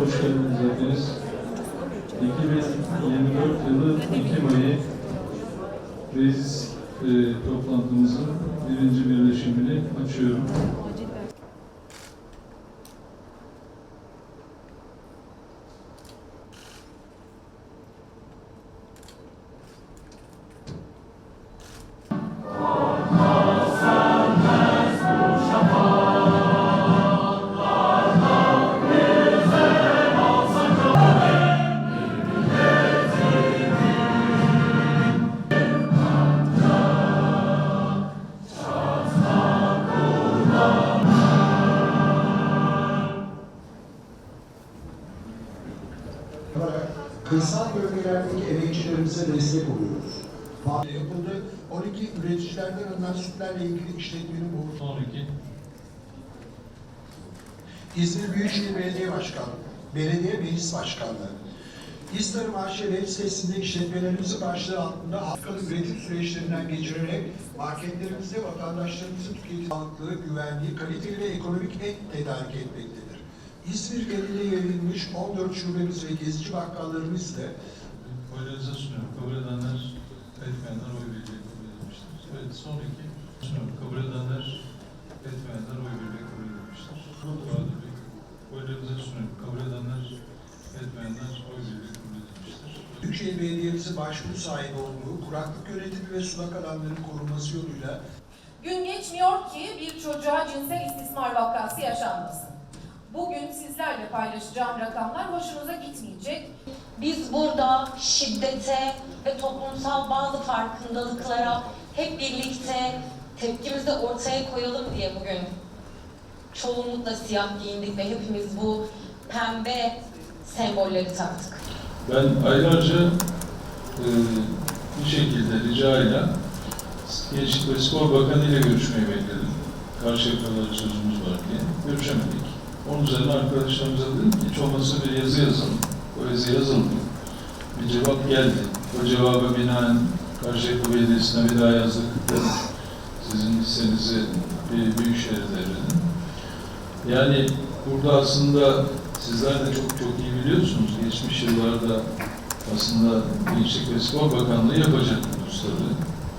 hoş geldiniz hepiniz. 2024 yılı Ekim ayı meclis e, toplantımızın birinci birleşimini açıyorum. Kırsal bölgelerdeki emekçilerimize destek oluyoruz. Yapıldı. 12 üreticilerden alınan sütlerle ilgili işletmenin boğuşu. Sonraki İzmir Büyükşehir Belediye Başkanlığı, Belediye Meclis Başkanlığı, İztarım AŞ web sitesinde işletmelerimizi başlığı altında halkalı üretim süreçlerinden geçirerek marketlerimizde vatandaşlarımızın tüketim sağlıklı, güvenliği, kaliteli ve ekonomik et tedarik etmektedir. İzmir genelinde yayılmış 14 şubemiz ve gezici bakkallarımız ile oylarınıza sunuyorum. Kabul edenler, etmeyenler oy birliği kabul edilmiştir. Evet, sonraki sunuyorum. Kabul edenler, etmeyenler oy birliği kabul edilmiştir. Bahadır Bey, oylarınıza sunuyorum. Kabul edenler, etmeyenler oy birliği kabul edilmiştir. Büyükşehir Belediye'mizin başvuru sahibi olduğu kuraklık yönetimi ve sulak alanların korunması yoluyla Gün geçmiyor ki bir çocuğa cinsel istismar vakası yaşanmasın. Bugün sizlerle paylaşacağım rakamlar hoşunuza gitmeyecek. Biz burada şiddete ve toplumsal bazı farkındalıklara hep birlikte tepkimizi ortaya koyalım diye bugün çoğunlukla siyah giyindik ve hepimiz bu pembe sembolleri taktık. Ben aylarca e, bir şekilde ricayla Gençlik ve Spor Bakanı ile görüşmeyi bekledim. Karşıyaka'da sözümüz var diye. Görüşemedik. Onun üzerine arkadaşlarımıza dedim ki hiç olmazsa bir yazı yazalım. O yazı yazıldı. Bir cevap geldi. O cevaba binaen Karşıyaka Belediyesi'ne bir daha yazdık. Sizin hissenizi bir Büyükşehir'e devredin. Yani burada aslında sizler de çok çok iyi biliyorsunuz. Geçmiş yıllarda aslında Gençlik ve Spor Bakanlığı yapacaktı bu stadı.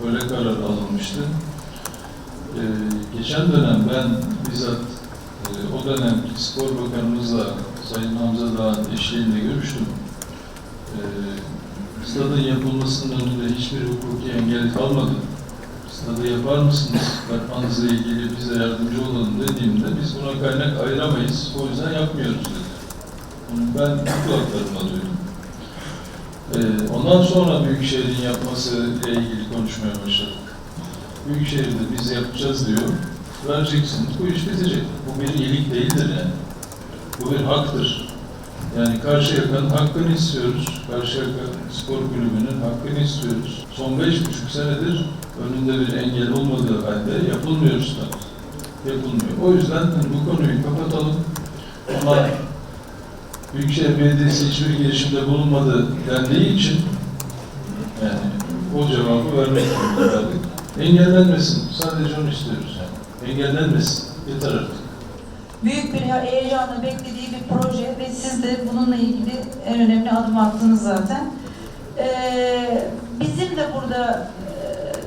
Böyle karar alınmıştı. Ee, geçen dönem ben bizzat o dönemki spor bakanımızla Sayın Hamza Dağ'ın eşliğinde görüştüm. Ee, stadın yapılmasının önünde hiçbir hukuki engel kalmadı. Stadı yapar mısınız? Yapmanızla ilgili bize yardımcı olalım dediğimde biz buna kaynak ayıramayız. O yüzden yapmıyoruz dedi. Bunu ben kulaklarımla duydum. Ee, ondan sonra Büyükşehir'in yapması ile ilgili konuşmaya başladık. Büyükşehir'de biz yapacağız diyor. Vereceksiniz. Bu iş bitecek. Bu bir iyilik değildir yani. Bu bir haktır. Yani Karşıyaka'nın hakkını istiyoruz. Karşıyaka Spor Kulübü'nün hakkını istiyoruz. Son beş buçuk senedir önünde bir engel olmadığı halde yapılmıyor stat. Yapılmıyor. O yüzden bu konuyu kapatalım. Ama Büyükşehir Belediyesi hiçbir girişimde bulunmadı dendiği için yani o cevabı vermek zorunda. Engellenmesin. Sadece onu istiyoruz yani. Engellenmesin. Yeter artık. büyük bir heyecanla beklediği bir proje ve siz de bununla ilgili en önemli adım attınız zaten. Ee, bizim de burada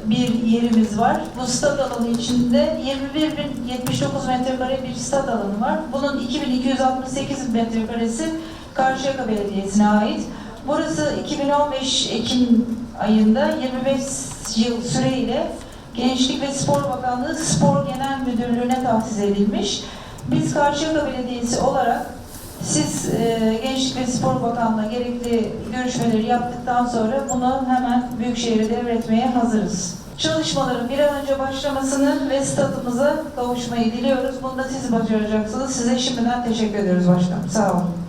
e, bir yerimiz var. Bu stad alanı içinde 21.079 metrekare bir stad alanı var. Bunun 2268 metrekaresi Karşıyaka Belediyesi'ne ait. Burası 2015 Ekim ayında 25 yıl süreyle Gençlik ve Spor Bakanlığı Spor Müdürlüğü'ne tahsis edilmiş. Biz Karşıyaka Belediyesi olarak siz e, Gençlik ve Spor Bakanlığı'na gerekli görüşmeleri yaptıktan sonra bunu hemen Büyükşehir'e devretmeye hazırız. Çalışmaların bir an önce başlamasını ve statımıza kavuşmayı diliyoruz. Bunu da siz başaracaksınız. Size şimdiden teşekkür ediyoruz başkanım. Sağ olun.